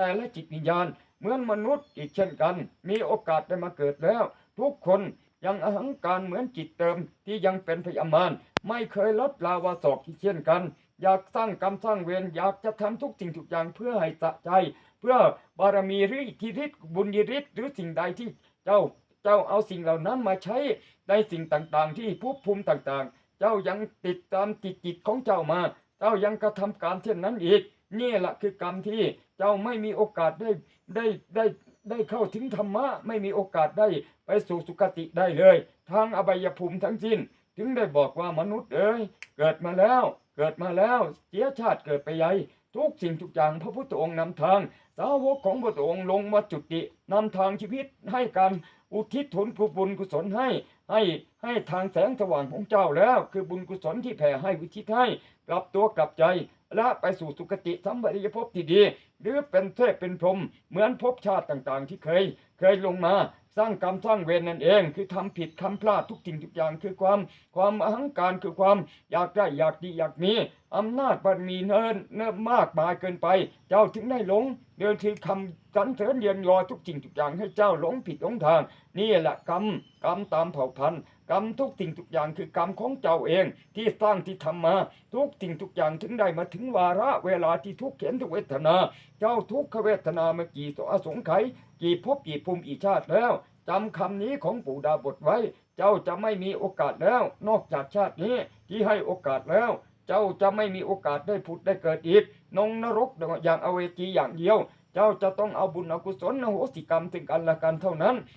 แต่และจิตวิญญาณ เหมือนมนุษย์อีกเช่นกัน มีโอกาสได้มาเกิดแล้ว ทุกคนยังอหังการเหมือนจิตเติมที่ยังเป็นพยามารไม่เคยลดลาวาศอกที่เช่นกัน อยากสร้างกรรมสร้างเวรอยากจะทำทุกสิ่งทุกอย่างเพื่อให้สะใจ เพื่อบารมีหรืออิทธิฤทธิ์บุญยฤทธิ์หรือสิ่งใดที่เจ้าเจ้าเอาสิ่งเหล่านั้นมาใช้ในสิ่งต่างๆ ที่ภพภูมิต่างๆ เจ้ายังติดตามจิตจิตของเจ้ามา เจ้ายังกระทำการเช่นนั้นอีกนี่แหละคือกรรมที่เจ้าไม่มีโอกาสได้ได้ได้ได้เข้าถึงธรรมะไม่มีโอกาสได้ไปสู่สุคติได้เลย ทางอบายภูมิทั้งสิ้น ถึงได้บอกว่ามนุษย์เอ้ยเกิดมาแล้ว เกิดมาแล้วเสียชาติเกิดไปใหญ่ทุกสิ่งทุกอย่างพระพุทธองค์นำทาง สาวกของพระองค์ลงมาจุตินำทางชีวิตให้การอุทิศผลบุญกุศลให้ให้ให้ทางแสงสว่างของเจ้าแล้ว คือบุญกุศลที่แผ่ให้วิทิศให้ กลับตัวกลับใจและไปสู่สุคติสัมปริยภพที่ดี หรือเป็นเทพเป็นพรหมเหมือนภพชาติต่างๆ ที่เคย เคยลงมาสร้างกรรมสร้างเวรนั่นเอง คือทำผิดคำพลาดทุกสิ่งทุกอย่างคือความ ความอหังการคือความอยากได้อยากดีอยากมีอำนาจบารมีเนินเนิ่มมากมายเกินไป เจ้าถึงได้หลงเดินที่คำสรรเสริญเยียนยอทุกสิ่งทุกอย่างให้เจ้าหลงผิดหลงทาง นี่แหละกรรมกรรมตามเผ่าพันธุ์กรรมทุกสิ่งทุกอย่างคือกรรมของเจ้าเองที่สร้างที่ทำมา ทุกสิ่งทุกอย่างถึงได้มาถึงวาระเวลาที่ทุกเข็นทุกเวทนา เจ้าทุกขเวทนามากี่สอสงไขยกี่ภพกี่ภูมิกี่ชาติแล้วจำคำนี้ของปู่ดาบทไว้ เจ้าจะไม่มีโอกาสแล้ว นอกจากชาตินี้ที่ให้โอกาสแล้ว เจ้าจะไม่มีโอกาสได้ผุดได้เกิดอีกนงนรกอย่างอเวจีอย่างเดียว เจ้าจะต้องเอาบุญอกุศลอโหสิกรรมถึงกันและกันเท่านั้น